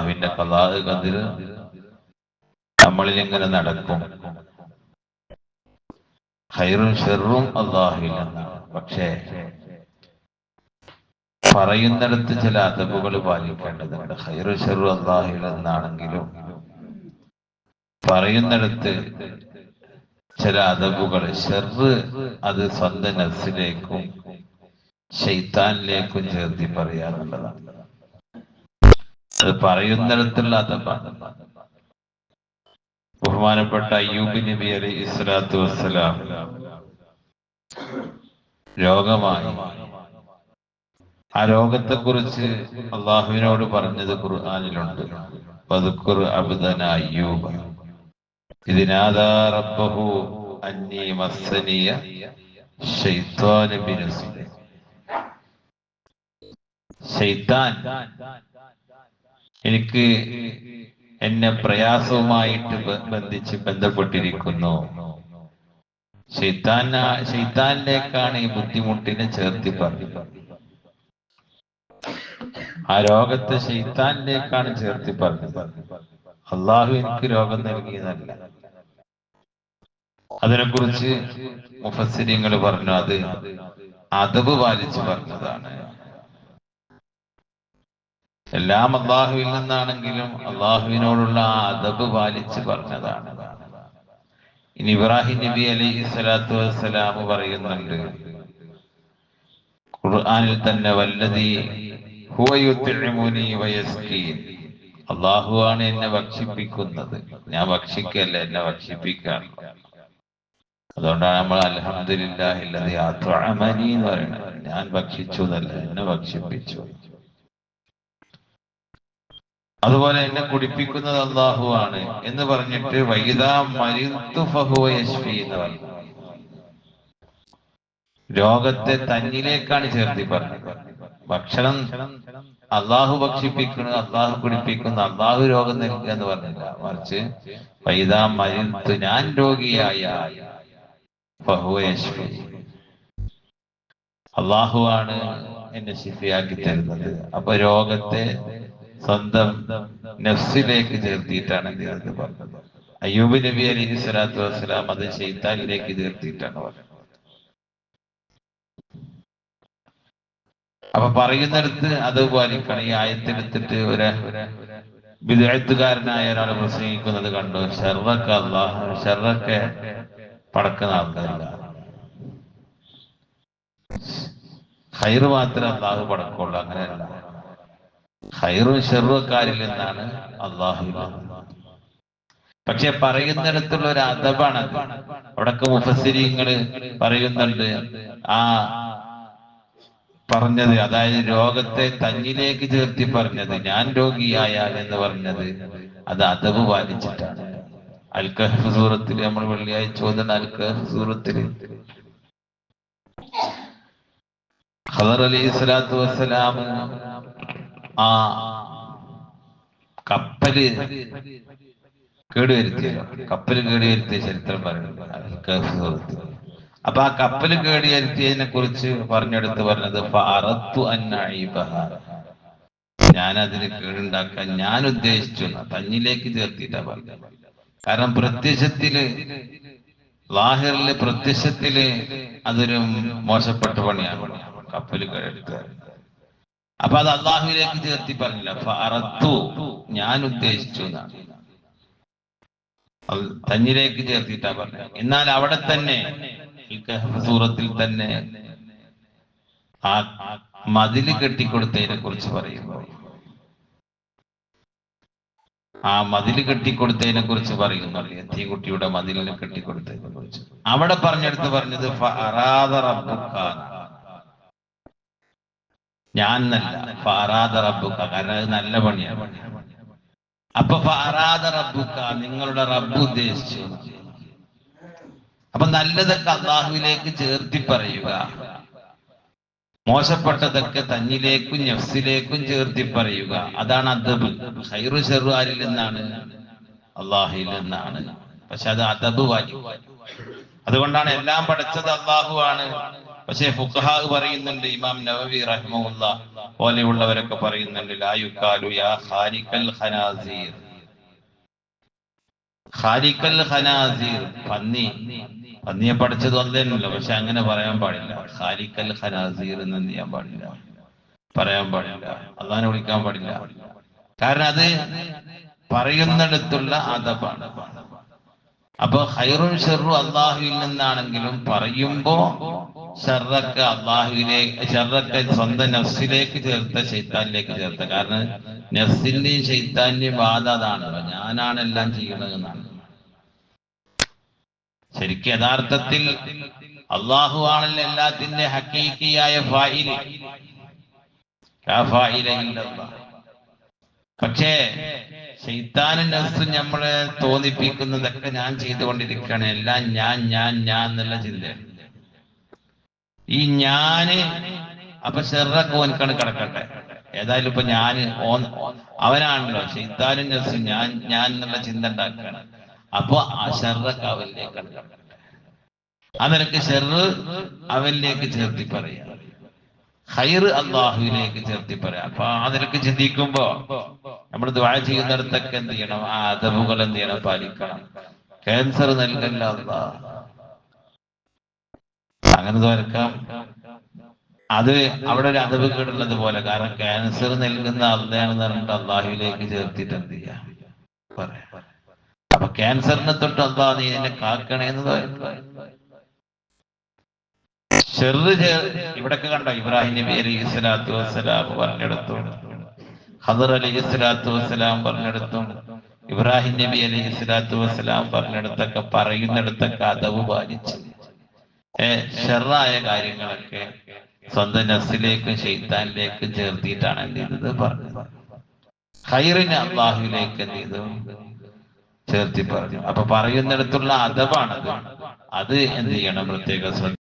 അള്ളാഹുവിന്റെ കലാഹ് നമ്മളിൽ ഇങ്ങനെ നടക്കും. ഹൈറും ഷെറും അള്ളാഹുവിൽ നിന്നാണ് പക്ഷേ പറയുന്നിടത്ത് ചില അതബുകൾ പാലിക്കേണ്ടതുണ്ട്. ഹൈറു ഷെറു അള്ളാഹുവിൽ നിന്നാണെങ്കിലും പറയുന്നിടത്ത് ചില അതബുകൾ ഷെറ് അത് സ്വന്തം നഫ്സിലേക്കും ശൈത്താനിലേക്കും ചേർത്തി പറയാറുള്ളതാണ്. അത് പറയുന്നിടത്തുള്ള അതമാണ് ബഹുമാനപ്പെട്ട അയ്യൂബ് നബി അലി ഇസ്ലാത്തു വസ്സലാം രോഗമായി. ആ രോഗത്തെ കുറിച്ച് അള്ളാഹുവിനോട് പറഞ്ഞത് ഖുർആാനിലുണ്ട്. പതുക്കുർ അബ്ദന അയ്യൂബ്. ഇതിനാദാ റബ്ബഹു അന്നി മസ്സനിയ ബിനസ്ബി ശൈത്താൻ എനിക്ക് എന്നെ പ്രയാസവുമായിട്ട് ബന്ധിച്ച് ബന്ധപ്പെട്ടിരിക്കുന്നു. ശൈത്താന ശൈത്താനിലേക്കാണ് ഈ ബുദ്ധിമുട്ടിനെ ചേർത്തി പറഞ്ഞത്. ആ രോഗത്തെ ശൈത്താനിലേക്കാണ് ചേർത്തി പറഞ്ഞത്. അള്ളാഹു എനിക്ക് രോഗം നൽകിയതല്ല. അതിനെക്കുറിച്ച് മുഫസ്സിരിങ്ങൾ പറഞ്ഞു അത് അതവ് പാലിച്ച് പറഞ്ഞതാണ്. എല്ലാം അള്ളാഹുവിൽ നിന്നാണെങ്കിലും അള്ളാഹുവിനോടുള്ള ആ അതബ് പാലിച്ച് പറഞ്ഞതാണ്. ഇനി ഇബ്രാഹിം നബി അലൈഹി സ്വലാത്തു വസ്സലാം പറയുന്നുണ്ട് ഖുർആനിൽ തന്നെ വല്ലതി ഹുവ യുത്ഇമുനി വയസ്കീൻ. അള്ളാഹു ആണ് എന്നെ ഭക്ഷിപ്പിക്കുന്നത്. ഞാൻ ഭക്ഷിക്കല്ല എന്നെ ഭക്ഷിപ്പിക്കാണ് അതുകൊണ്ടാണ് നമ്മൾ അൽഹംദുലില്ലാഹില്ലതി അത്അമനി എന്ന് പറയുന്നത്. ഞാൻ ഭക്ഷിച്ചു എന്നല്ല എന്നെ ഭക്ഷിപ്പിച്ചു. അതുപോലെ എന്നെ കുടിപ്പിക്കുന്നത് അള്ളാഹു ആണ് എന്ന് പറഞ്ഞിട്ട് വൈദാ മരിത്തു ഫഹുവ യശ്ഫി എന്ന് പറഞ്ഞു. രോഗത്തെ തന്നിലേക്കാണ് ചേർത്തി പറഞ്ഞത്. ഭക്ഷണം അള്ളാഹു ഭക്ഷിപ്പിക്കുന്നു അള്ളാഹു കുടിപ്പിക്കുന്നു അള്ളാഹു രോഗം നൽകുക എന്ന് പറഞ്ഞില്ല. മറിച്ച് വൈദാ മരിത്തു ഞാൻ രോഗിയായ ഫഹുവ യശ്ഫി. അള്ളാഹു ആണ് എന്നെ ശിഫിയാക്കി തരുന്നത്. അപ്പൊ രോഗത്തെ സ്വന്തം നഫ്സിലേക്ക് ചേർത്തിയിട്ടാണ് ചെയ്തത് പറഞ്ഞത്. അയ്യൂബ് നബി അലൈഹി സ്വലാത്തു വസ്സലാം അത് ശൈത്താനിലേക്ക് ചേർത്തിയിട്ടാണ് പറഞ്ഞത്. അപ്പൊ പറയുന്നിടത്ത് അത് പാലിക്കണം. ഈ ആയത്തെടുത്തിട്ട് ഒരു വിദഗ്ധകാരനായ ഒരാൾ പ്രസംഗിക്കുന്നത് കണ്ടു. ഷെറൊക്കെ അള്ളാഹ് ഷെറൊക്കെ പടക്കുന്ന ആൾക്കാരില്ല. ഹൈറ് മാത്രമേ അള്ളാഹു പടക്കുള്ളൂ. അങ്ങനെയല്ല. ഹൈറും ഷെറും ഒക്കെ ആരിൽ നിന്നാണ് അള്ളാഹു പക്ഷെ പറയുന്നിടത്തുള്ള ഒരു അതബാണ് അവിടൊക്കെ മുഫസിരിങ്ങൾ പറയുന്നുണ്ട് ആ പറഞ്ഞത് അതായത് രോഗത്തെ തന്നിലേക്ക് ചേർത്തി പറഞ്ഞത് ഞാൻ രോഗിയായാൽ എന്ന് പറഞ്ഞത് അത് അതവ് പാലിച്ചിട്ടാണ്. അൽക്കഹ് സൂറത്തിൽ നമ്മൾ വെള്ളിയാഴ്ച ചോദന അൽക്കഹ് സൂറത്തിൽ ഖദർ അലി സ്വലാത്തു വസ്സലാം ആ കപ്പൽ കേടുവരുത്തിയ കപ്പൽ കേടുവരുത്തിയ ചരിത്രം പറയുന്നത് അപ്പൊ ആ കപ്പൽ കേടുവരുത്തിയതിനെ കുറിച്ച് പറഞ്ഞെടുത്ത് പറഞ്ഞത് ഫഅറത്തു അൻ അഈബഹ. ഞാൻ അതിന് കേടുണ്ടാക്കാൻ ഞാൻ ഉദ്ദേശിച്ചു. തന്നിലേക്ക് ചേർത്തിട്ടാ പറഞ്ഞത് കാരണം പ്രത്യക്ഷത്തിൽ ലാഹിറിലെ പ്രത്യക്ഷത്തിൽ അതൊരു മോശപ്പെട്ട പണിയാണ് കപ്പൽ കേടെടുത്ത് അപ്പൊ അത് അള്ളാഹുവിലേക്ക് ചേർത്തി പറഞ്ഞില്ല. അറത്തു ഞാൻ ഉദ്ദേശിച്ചു എന്നാണ്. തന്നിലേക്ക് ചേർത്തിട്ടാ പറഞ്ഞത്. എന്നാൽ അവിടെ തന്നെ സൂറത്തിൽ തന്നെ ആ മതിൽ കെട്ടിക്കൊടുത്തതിനെ കുറിച്ച് പറയുന്നു. ആ മതിൽ കെട്ടിക്കൊടുത്തതിനെ കുറിച്ച് പറയുന്നു. എത്തിയകുട്ടിയുടെ മതിലിനെ കെട്ടിക്കൊടുത്തതിനെ കുറിച്ച്. അവിടെ പറഞ്ഞെടുത്ത് പറഞ്ഞത് ഫഅറാദ റബ്ബുക ഞാൻ നല്ല ഫാറാദ റബ്ബുക്ക. കാരണം അത് നല്ല പണിയാണ് അപ്പൊ ഫാറാദ റബ്ബുക്ക നിങ്ങളുടെ റബ്ബ് ഉദ്ദേശിച്ചു. അപ്പൊ നല്ലതൊക്കെ അള്ളാഹുവിലേക്ക് ചേർത്തി പറയുക. മോശപ്പെട്ടതൊക്കെ തന്നിലേക്കും നഫ്സിലേക്കും ചേർത്തി പറയുക. അതാണ് അദബ്. ഹൈറു ചെറുവാരിൽ നിന്നാണ് അള്ളാഹുയിൽ നിന്നാണ്. പക്ഷെ അത് അദബ് വാലി അതുകൊണ്ടാണ് എല്ലാം പഠിച്ചത് അള്ളാഹു ആണ് പക്ഷേ ഫുഖഹാ പറയുന്നുണ്ട് ഇമാം നവവി റഹ്മുല്ല പോലെയുള്ളവരൊക്കെ പറയുന്നുണ്ട് ലായുക്കാലു യാ ഹാരിക്കൽ ഹനാസീർ ഹാരിക്കൽ ഹനാസീർ പന്നി. പന്നിയെ പഠിച്ചത് ഒന്നേനല്ലോ പക്ഷെ അങ്ങനെ പറയാൻ പാടില്ല. ഹാരിക്കൽ ഹനാസീർ എന്ന് എന്ത് ചെയ്യാൻ പാടില്ല? പറയാൻ പാടില്ല. അതാണ് വിളിക്കാൻ പാടില്ല. കാരണം അത് പറയുന്നിടത്തുള്ള അതപാണ് അപ്പൊ ഹൈറും ഷെറും അള്ളാഹുവിൽ നിന്നാണെങ്കിലും പറയുമ്പോ ഷർറൊക്കെ അള്ളാഹുവിലേക്ക് ഷർറൊക്കെ സ്വന്തം നഫ്സിലേക്ക് ചേർത്ത ശൈത്താനിലേക്ക് ചേർത്ത. കാരണം നഫ്സിന്റെയും ശൈത്താന്റെയും ബാധ അതാണല്ലോ ഞാനാണ് എല്ലാം ചെയ്യണതെന്നാണ് ശരിക്കും യഥാർത്ഥത്തിൽ അള്ളാഹു ആണല്ലോ എല്ലാത്തിന്റെ ഹക്കീക്കിയായ ഫായിൽ. ലാ പക്ഷേ ശൈത്താനും നഫ്സും നമ്മളെ തോന്നിപ്പിക്കുന്നതൊക്കെ ഞാൻ ചെയ്തുകൊണ്ടിരിക്കുകയാണ്. എല്ലാം ഞാൻ ഞാൻ ഞാൻ എന്നുള്ള ചിന്തയാണ്. ഈ ഞാൻ അപ്പൊ ഷെറൊക്കെ ഓനക്കാണ് കിടക്കട്ടെ. ഏതായാലും ഇപ്പൊ ഞാൻ ഓൻ അവനാണല്ലോ. ചെയ്താലും നഫ്സും ഞാൻ ഞാൻ എന്നുള്ള ചിന്ത ഉണ്ടാക്കുകയാണ്. അപ്പൊ ആ ഷെറൊക്കെ അവനിലേക്ക് നിനക്ക് ഷെറ് അവനിലേക്ക് ചേർത്തി പറയാ. ഹൈർ അള്ളാഹുവിലേക്ക് ചേർത്തി പറയാം. അപ്പൊ ആ നിനക്ക് ചിന്തിക്കുമ്പോ നമ്മൾ ദ്വാ ചെയ്യുന്നിടത്തൊക്കെ എന്ത് ചെയ്യണം? ആ അതവുകൾ എന്ത് ചെയ്യണം? പാലിക്കണം. ക്യാൻസർ നൽകല്ല അല്ലാ അങ്ങനെ തോൽക്കാം അത് അവിടെ ഒരു അതവ് കേടുള്ളത് പോലെ കാരണം ക്യാൻസർ നൽകുന്ന അള്ളയാണെന്ന് പറഞ്ഞിട്ട് അള്ളാഹുവിലേക്ക് ചേർത്തിട്ട് എന്ത് ചെയ്യാം? പറയാം. അപ്പൊ ക്യാൻസറിനെ തൊട്ട് അള്ളാഹ് നീ എന്നെ കാക്കണേന്ന് ചെറു ഇവിടൊക്കെ കണ്ടോ? ഇബ്രാഹിം നബി അലൈഹി സ്വലാത്തു വസ്സലാം പറഞ്ഞെടുത്തു. ഹദർ അലൈഹി സ്വലാത്തു വസ്സലാം പറഞ്ഞെടുത്തും. ഇബ്രാഹിം നബി അലൈഹി സ്വലാത്തു വസ്സലാം പറഞ്ഞെടുത്തൊക്കെ പറയുന്നിടത്തൊക്കെ അതവ് പാലിച്ചു ഷെറായ കാര്യങ്ങളൊക്കെ സ്വന്തം നഫ്സിലേക്കും ശൈത്താനിലേക്കും ചേർത്തിയിട്ടാണ് എന്ത് ചെയ്തത് പറഞ്ഞത്. ഹൈറിനെ അള്ളാഹുവിലേക്ക് എന്ത് ചെയ്തു? ചേർത്തി പറഞ്ഞു. അപ്പൊ പറയുന്നിടത്തുള്ള അതവാണത് അത് എന്ത് ചെയ്യണം? പ്രത്യേക ശ്രദ്ധ